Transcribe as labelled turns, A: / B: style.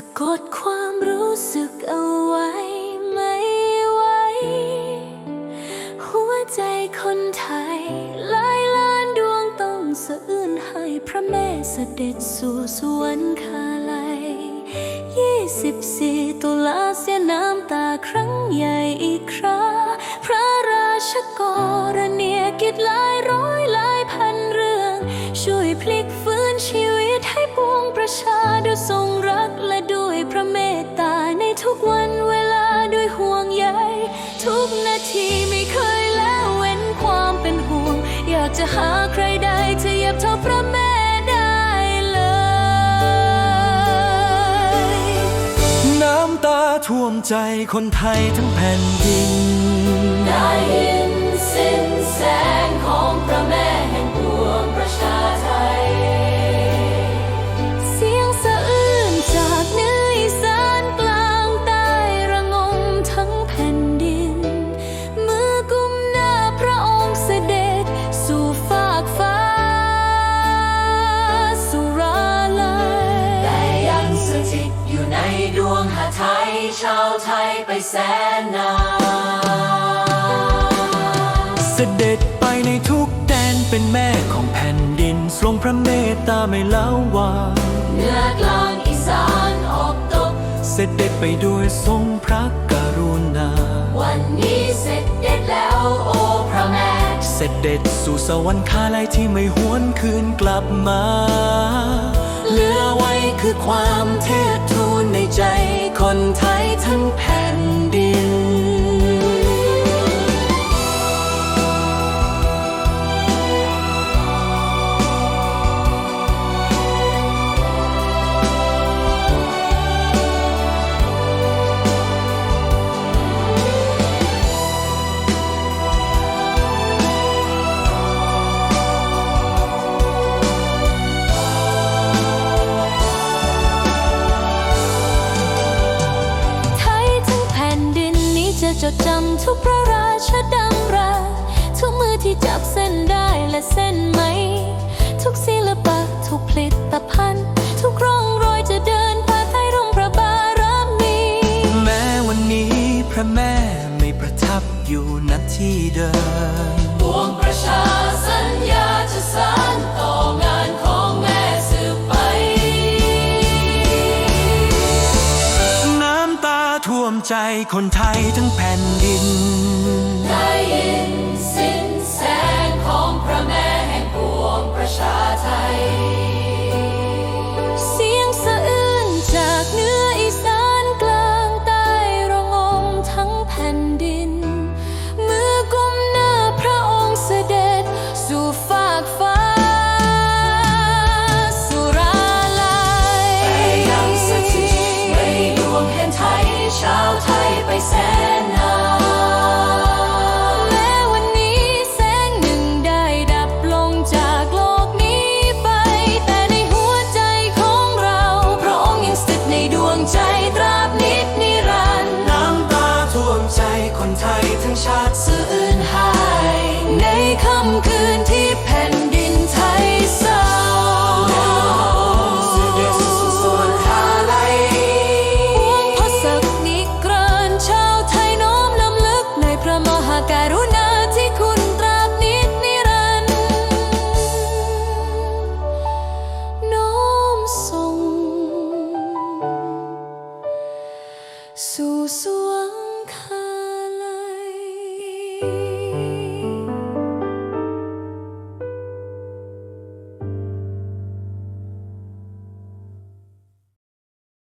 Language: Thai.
A: ะกดความรู้สึกเอาไว้ไม่ไหวหัวใจคนไทยหลายล้านดวงต้องสะอื้นให้พระแม่เสด็จสู่สวรรคาลัย24ตุลาเสียน้ำตาครั้งใหญ่อีกคราพระราชกรณียกิจหลายร้อยหลายพันเรื่อง ช่วยพลิกฟื้นชีวิตให้ปวงประชาด้วยทรง ทุกนาทีไม่เคยละเว้นความเป็นห่วง อยากจะหาใครได้จะเหยียบเท่าพระแม่ได้เลย
B: น้ำตาท่วมใจคนไทยทั้งแผ่นดิน
A: ได้ยินสิ้นแสงของพระแม่ ชา
C: วไทยไปแสนนาน
B: เสด็จไปในทุกแดนเป็นแม่ของแผ่นดินทรงพระเมตตาไม่ละวาง
A: เหนือกลางอีสานออกตก
B: เสด็จไปด้วยทรงพระกรุณา
A: วันนี้เสร็จเด็จแล้วโอ้พระแม่
B: เสด็จสู่สวรรคาลัยที่ไม่หวนคืนกลับมา เหลือไว้คือความเทิดทูน ใจคนไทยทั้งแผ่น
A: จะจดจำทุกพระราชดำรัสทุกมือที่จับเส้น คนไทยทั้งแผ่นดิน ได้ยินสิ้นแสงของพระ
B: แม่แห่งป
A: วงประชาไท
B: ย